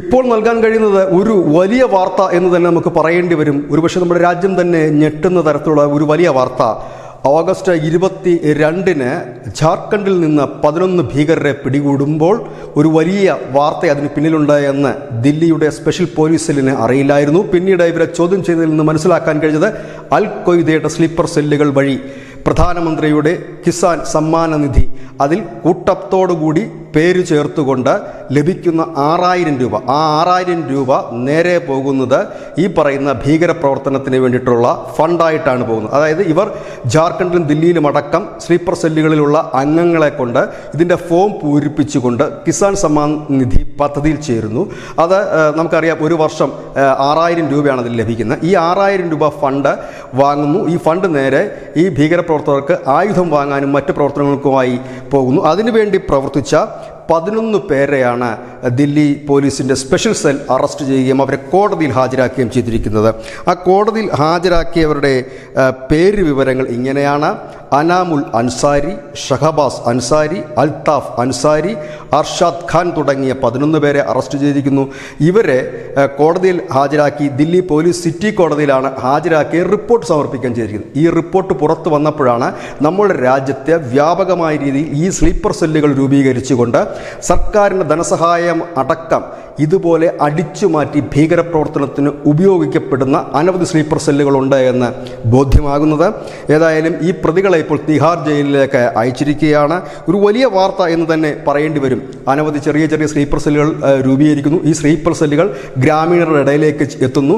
ഇപ്പോൾ നൽകാൻ കഴിയുന്നത് ഒരു വലിയ വാർത്ത എന്ന് തന്നെ നമുക്ക് പറയേണ്ടി വരും. ഒരുപക്ഷെ നമ്മുടെ രാജ്യം തന്നെ ഞെട്ടുന്ന തരത്തിലുള്ള ഒരു വലിയ വാർത്ത. ഓഗസ്റ്റ് ഇരുപത്തി രണ്ടിന് ജാർഖണ്ഡിൽ നിന്ന് പതിനൊന്ന് ഭീകരരെ പിടികൂടുമ്പോൾ ഒരു വലിയ വാർത്ത അതിന് പിന്നിലുണ്ട് എന്ന് ദില്ലിയുടെ സ്പെഷ്യൽ പോലീസ് സെല്ലിന് അറിയില്ലായിരുന്നു. പിന്നീട് ഇവരെ ചോദ്യം ചെയ്തതിൽ നിന്ന് മനസ്സിലാക്കാൻ കഴിഞ്ഞത് അൽ കൊയ്ദയുടെ സ്ലീപ്പർ സെല്ലുകൾ വഴി. പ്രധാനമന്ത്രിയുടെ കിസാൻ സമ്മാന നിധി. അതിൽ കൂട്ടത്തോടുകൂടി പേര് ചേർത്തുകൊണ്ട് ലഭിക്കുന്ന ആറായിരം രൂപ ആ ആറായിരം രൂപ നേരെ പോകുന്നത് ഈ പറയുന്ന ഭീകരപ്രവർത്തനത്തിന് വേണ്ടിയിട്ടുള്ള ഫണ്ടായിട്ടാണ് പോകുന്നത്. അതായത് ഇവർ ജാർഖണ്ഡിലും ദില്ലിയിലും അടക്കം സ്ലീപ്പർ സെല്ലുകളിലുള്ള അംഗങ്ങളെ കൊണ്ട് ഇതിന്റെ ഫോം പൂരിപ്പിച്ചുകൊണ്ട് കിസാൻ സമ്മാൻ നിധി പദ്ധതിയിൽ ചേരുന്നു. അത് നമുക്കറിയാം ഒരു വർഷം ആറായിരം രൂപയാണ് അതിൽ ലഭിക്കുന്നത്. ഈ ആറായിരം രൂപ ഫണ്ട് വാങ്ങുന്നു. ഈ ഫണ്ട് നേരെ ഈ ഭീകരപ്രവർത്തകർക്ക് ആയുധം വാങ്ങാനും മറ്റ് പ്രവർത്തനങ്ങൾക്കുമായി പോകുന്നു. അതിനുവേണ്ടി പ്രവർത്തിച്ച പതിനൊന്ന് പേരെയാണ് ദില്ലി പോലീസിന്റെ സ്പെഷ്യൽ സെൽ അറസ്റ്റ് ചെയ്യുകയും അവരെ കോടതിയിൽ ഹാജരാക്കുകയും ചെയ്തിരിക്കുന്നത്. ആ കോടതിയിൽ ഹാജരാക്കിയവരുടെ പേര് വിവരങ്ങൾ ഇങ്ങനെയാണ്. അനാമുൽ അൻസാരി ഷഹബാസ് അൻസാരി അൽത്താഫ് അൻസാരി അർഷാദ് ഖാൻ തുടങ്ങിയ പതിനൊന്ന് പേരെ അറസ്റ്റ് ചെയ്തിരിക്കുന്നു. ഇവരെ കോടതിയിൽ ഹാജരാക്കി ദില്ലി പോലീസ് സിറ്റി കോടതിയിലാണ് ഹാജരാക്കി റിപ്പോർട്ട് സമർപ്പിക്കാൻ ചെയ്തിരിക്കുന്നത് ഈ റിപ്പോർട്ട് പുറത്തു വന്നപ്പോഴാണ് നമ്മുടെ രാജ്യത്തെ വ്യാപകമായ രീതിയിൽ ഈ സ്ലീപ്പർ സെല്ലുകൾ രൂപീകരിച്ചുകൊണ്ട് സർക്കാരിന്റെ ധനസഹായം അടക്കം ഇതുപോലെ അടിച്ചു മാറ്റി ഭീകരപ്രവർത്തനത്തിന് ഉപയോഗിക്കപ്പെടുന്ന അനവധി സ്ലീപ്പർ സെല്ലുകളുണ്ട് എന്ന് ബോധ്യമാകുന്നത്. ഏതായാലും ഈ പ്രതികളെ ഇപ്പോൾ തിഹാർ ജയിലിലേക്ക് അയച്ചിരിക്കുകയാണ്. ഒരു വലിയ വാർത്ത എന്ന് തന്നെ പറയേണ്ടി വരും. അനവധി ചെറിയ ചെറിയ സ്ലീപ്പർ സെല്ലുകൾ രൂപീകരിക്കുന്നു. ഈ സ്ലീപ്പർ സെല്ലുകൾ ഗ്രാമീണരുടെ ഇടയിലേക്ക് എത്തുന്നു.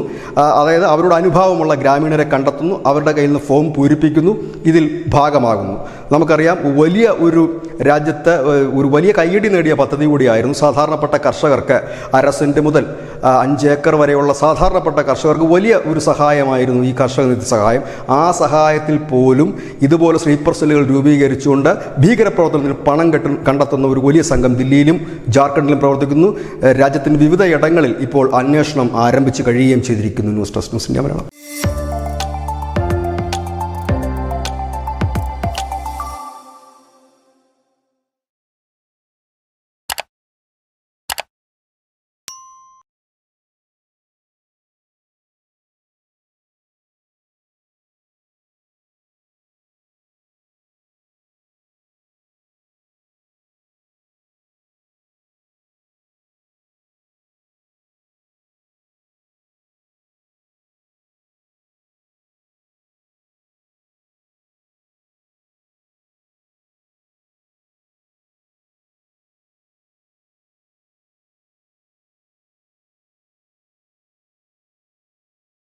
അതായത് അവരുടെ അനുഭാവമുള്ള ഗ്രാമീണരെ കണ്ടെത്തുന്നു. അവരുടെ കയ്യിൽ നിന്ന് ഫോം പൂരിപ്പിക്കുന്നു. ഇതിൽ ഭാഗമാകുന്നു. നമുക്കറിയാം വലിയ ഒരു രാജ്യത്ത് ഒരു വലിയ കയ്യടി നേടിയ പദ്ധതി കൂടിയായിരുന്നു സാധാരണപ്പെട്ട കർഷകർക്ക് അര സെന്റ് മുതൽ അഞ്ച് ഏക്കർ വരെയുള്ള സാധാരണപ്പെട്ട കർഷകർക്ക് വലിയ ഒരു സഹായമായിരുന്നു ഈ കർഷക നിധി സഹായം. ആ സഹായത്തിൽ പോലും ഇതുപോലെ സ്ലീപ്പർ സെല്ലുകൾ രൂപീകരിച്ചുകൊണ്ട് ഭീകരപ്രവർത്തനത്തിന് പണം കെട്ടു കണ്ടെത്തുന്ന ഒരു വലിയ സംഘം ദില്ലിയിലും ജാർഖണ്ഡിലും പ്രവർത്തിക്കുന്നു. രാജ്യത്തിന്റെ വിവിധ ഇടങ്ങളിൽ ഇപ്പോൾ അന്വേഷണം ആരംഭിച്ചു കഴിയുകയും ചെയ്തിരിക്കുന്നു. ന്യൂസ് ഡെസ്ക് ന്യൂസിന്റെ മലയാളം.